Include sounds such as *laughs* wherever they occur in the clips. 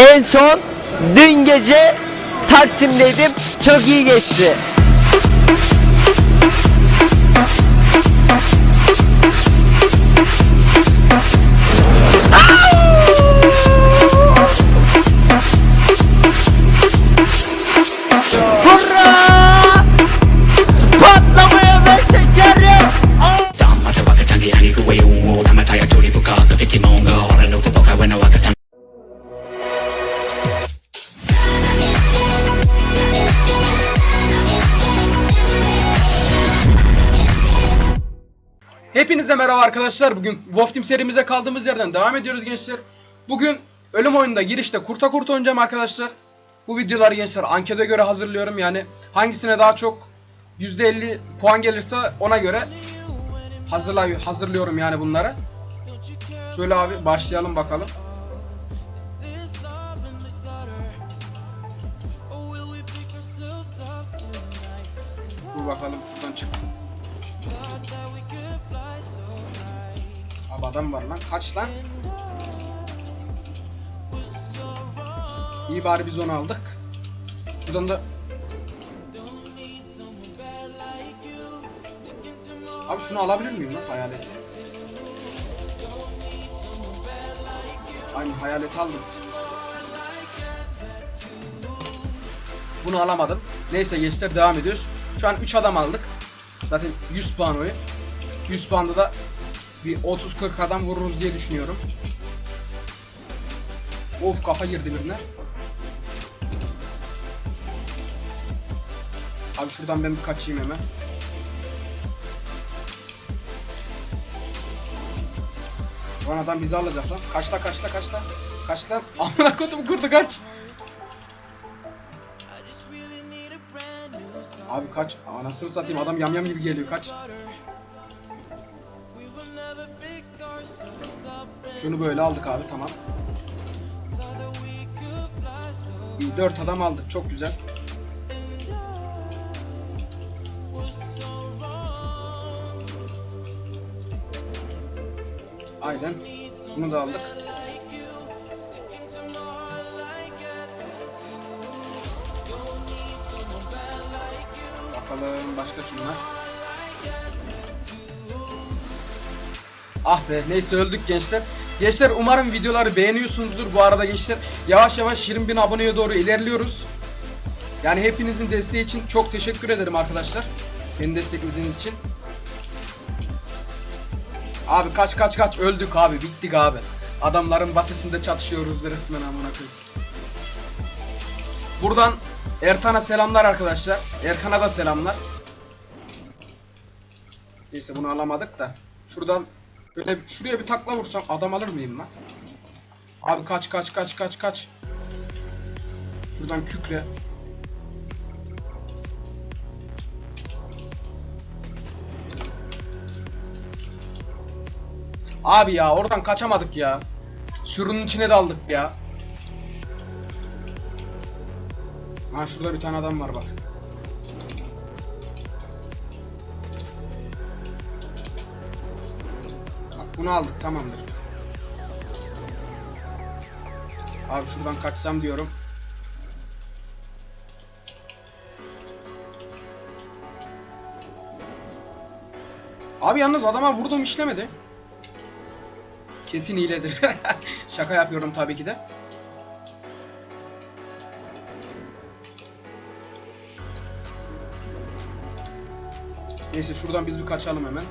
En son dün gece Taksim'deydim. Çok iyi geçti. Hepinize merhaba arkadaşlar. Bugün Wolf Team serimize kaldığımız yerden devam ediyoruz gençler. Bugün ölüm oyununda girişte kurta kurt oynayacağım arkadaşlar. Bu videoları gençler ankete göre hazırlıyorum. Yani hangisine daha çok %50 puan gelirse ona göre hazırlay hazırlıyorum yani bunları. Şöyle abi başlayalım bakalım. Dur bakalım şuradan çık. Abi adam var lan. Kaç lan? İyi bari biz onu aldık. Şuradan da Abi şunu alabilir miyim lan hayaleti? Aynı hayaleti aldım. Bunu alamadım. Neyse gençler devam ediyoruz. Şu an 3 adam aldık. Zaten 100 puan oyun. 100 puanda da bir 30-40 adam vururuz diye düşünüyorum. Of kafa girdi birine. Abi şuradan ben bir kaçayım hemen. Lan adam bizi alacak lan. Kaçla kaçla kaçla. Kaç lan. *laughs* Amına kodum kurdu kaç. Abi kaç. Anasını satayım adam yamyam gibi geliyor kaç. Şunu böyle aldık abi tamam. İyi 4 adam aldık çok güzel. Aynen. Bunu da aldık. Bakalım başka kim var? Ah be neyse öldük gençler. Gençler umarım videoları beğeniyorsunuzdur. Bu arada gençler yavaş yavaş 20 bin aboneye doğru ilerliyoruz. Yani hepinizin desteği için çok teşekkür ederim arkadaşlar. Beni desteklediğiniz için. Abi kaç kaç kaç öldük abi bittik abi. Adamların basesinde çatışıyoruz resmen amına koyayım. Buradan Ertan'a selamlar arkadaşlar. Erkan'a da selamlar. Neyse bunu alamadık da. Şuradan böyle şuraya bir takla vursam adam alır mıyım lan? Abi kaç kaç kaç kaç kaç. Şuradan kükre. Abi ya oradan kaçamadık ya. Sürünün içine daldık ya. Ha şurada bir tane adam var bak. Bunu aldık tamamdır. Abi şuradan kaçsam diyorum. Abi yalnız adama vurdum işlemedi. Kesin hiledir. *laughs* Şaka yapıyorum tabii ki de. Neyse şuradan biz bir kaçalım hemen.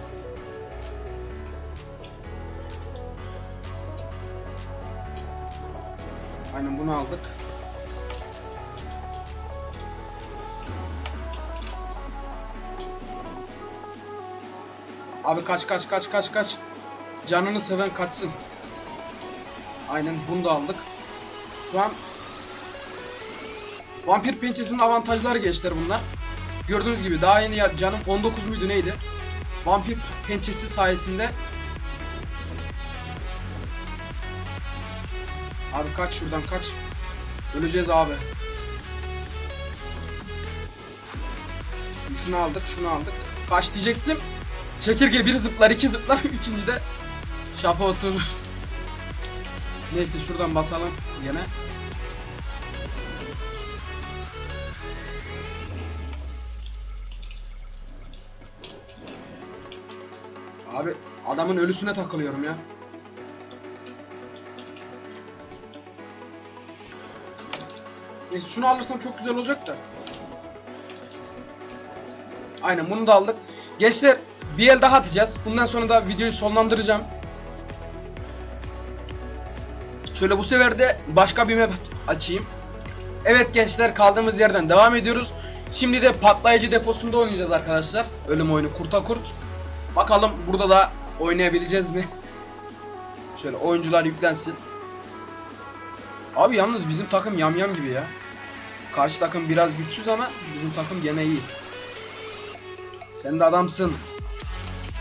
Aynen bunu aldık. Abi kaç kaç kaç kaç kaç. Canını seven kaçsın. Aynen bunu da aldık. Şu an Vampir pençesinin avantajları gençler bunlar. Gördüğünüz gibi daha yeni ya- canım 19 muydu neydi? Vampir pençesi sayesinde Abi kaç şuradan kaç. Öleceğiz abi. Şunu aldık şunu aldık. Kaç diyeceksin. Çekirge bir zıplar iki zıplar. *laughs* Üçüncü de şapa oturur. Neyse şuradan basalım gene. Abi adamın ölüsüne takılıyorum ya. Neyse şunu alırsam çok güzel olacak da. Aynen bunu da aldık. Gençler bir el daha atacağız. Bundan sonra da videoyu sonlandıracağım. Şöyle bu sefer de başka bir map açayım. Evet gençler kaldığımız yerden devam ediyoruz. Şimdi de patlayıcı deposunda oynayacağız arkadaşlar. Ölüm oyunu kurta kurt. Bakalım burada da oynayabileceğiz mi? Şöyle oyuncular yüklensin. Abi yalnız bizim takım yamyam gibi ya. Karşı takım biraz güçsüz ama bizim takım gene iyi. Sen de adamsın.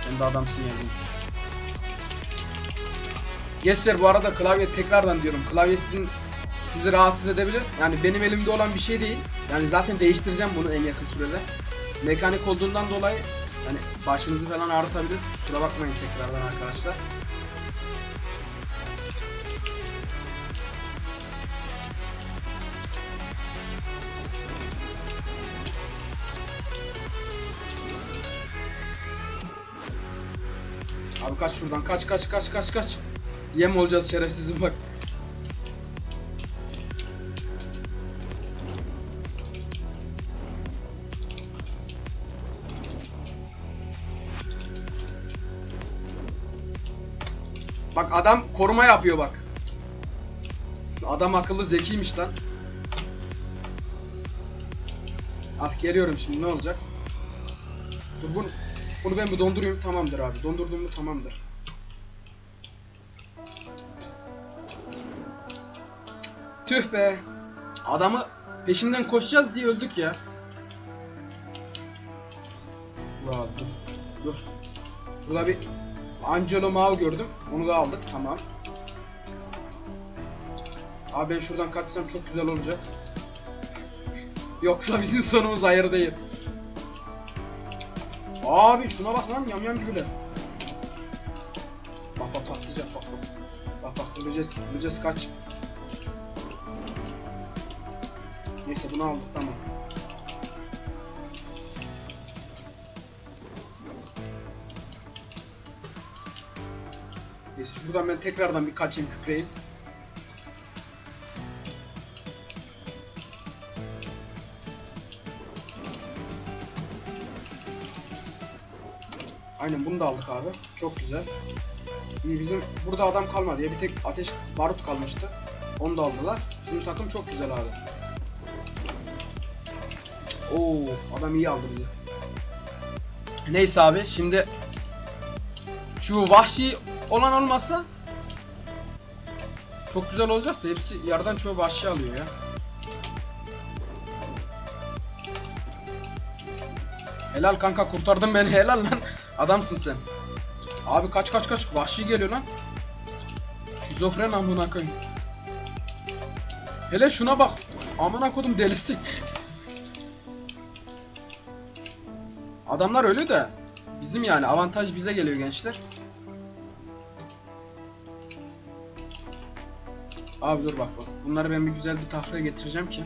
Sen de adamsın yazayım. Gençler bu arada klavye tekrardan diyorum. Klavye sizin sizi rahatsız edebilir. Yani benim elimde olan bir şey değil. Yani zaten değiştireceğim bunu en yakın sürede. Mekanik olduğundan dolayı hani başınızı falan ağrıtabilir. Kusura bakmayın tekrardan arkadaşlar. Abi kaç şuradan kaç kaç kaç kaç kaç. Yem olacağız şerefsizim bak. Bak adam koruma yapıyor bak. Adam akıllı zekiymiş lan. Ah geliyorum şimdi ne olacak? Dur bunu, bunu ben bir dondurayım tamamdır abi. Dondurdum mu tamamdır. Tüh be. Adamı peşinden koşacağız diye öldük ya. Dur abi dur. Dur. Burada bir Angelo Mao gördüm. Onu da aldık. Tamam. Abi ben şuradan kaçsam çok güzel olacak. Yoksa bizim sonumuz hayır değil. Abi şuna bak lan yamyam gibiler. Bak bak patlayacak bak bak. Bak bak öleceğiz. Öleceğiz kaç. Neyse bunu aldık tamam. Neyse şuradan ben tekrardan bir kaçayım kükreyim. Aynen bunu da aldık abi. Çok güzel. İyi bizim burada adam kalmadı ya bir tek ateş barut kalmıştı. Onu da aldılar. Bizim takım çok güzel abi. Oo adam iyi aldı bizi. Neyse abi şimdi şu vahşi olan olmasa çok güzel olacak da hepsi yerden çoğu vahşi alıyor ya. Helal kanka kurtardın beni *laughs* helal lan. Adamsın sen. Abi kaç kaç kaç vahşi geliyor lan. Şizofren amına koyayım. Hele şuna bak. Amına kodum delisi. Adamlar ölü de bizim yani avantaj bize geliyor gençler. Abi dur bak bak. Bunları ben bir güzel bir tahtaya getireceğim ki.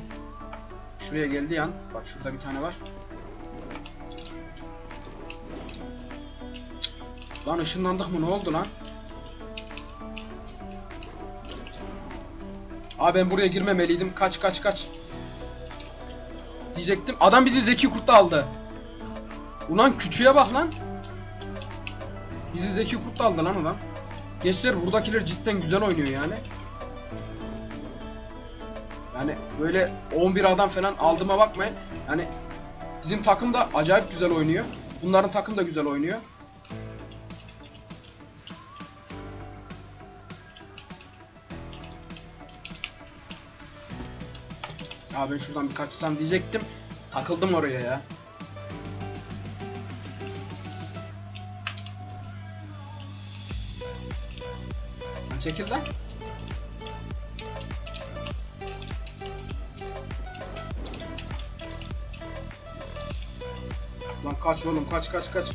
Şuraya geldi yan. Bak şurada bir tane var. Lan ışınlandık mı ne oldu lan? Abi ben buraya girmemeliydim. Kaç kaç kaç. Diyecektim. Adam bizi Zeki Kurt'ta aldı. Ulan küçüğe bak lan. Bizi Zeki Kurt'ta aldı lan adam. Gençler buradakiler cidden güzel oynuyor yani. Yani böyle 11 adam falan aldığıma bakmayın. Yani bizim takım da acayip güzel oynuyor. Bunların takım da güzel oynuyor. Ben şuradan bir kaçsam diyecektim. Takıldım oraya ya. Çekil lan. Lan kaç oğlum kaç kaç kaç.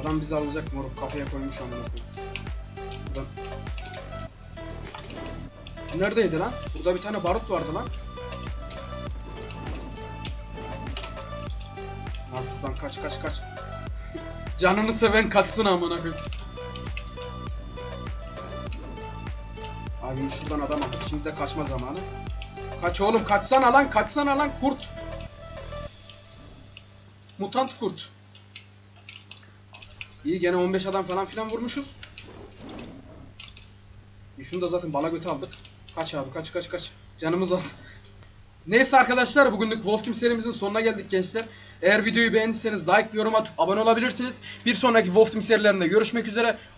Adam bizi alacak moruk kafaya koymuş amına koyayım. Neredeydi lan? Burada bir tane barut vardı lan. Lan şuradan kaç kaç kaç. Canını seven kaçsın amına koyayım. Abi şuradan adam aldık. Şimdi de kaçma zamanı. Kaç oğlum kaçsana lan kaçsana lan kurt. Mutant kurt. İyi gene 15 adam falan filan vurmuşuz. E şunu da zaten bala götü aldık. Kaç abi kaç kaç kaç. Canımız az. Neyse arkadaşlar bugünlük Wolf Team serimizin sonuna geldik gençler. Eğer videoyu beğendiyseniz like ve yorum atıp abone olabilirsiniz. Bir sonraki Wolf Team serilerinde görüşmek üzere.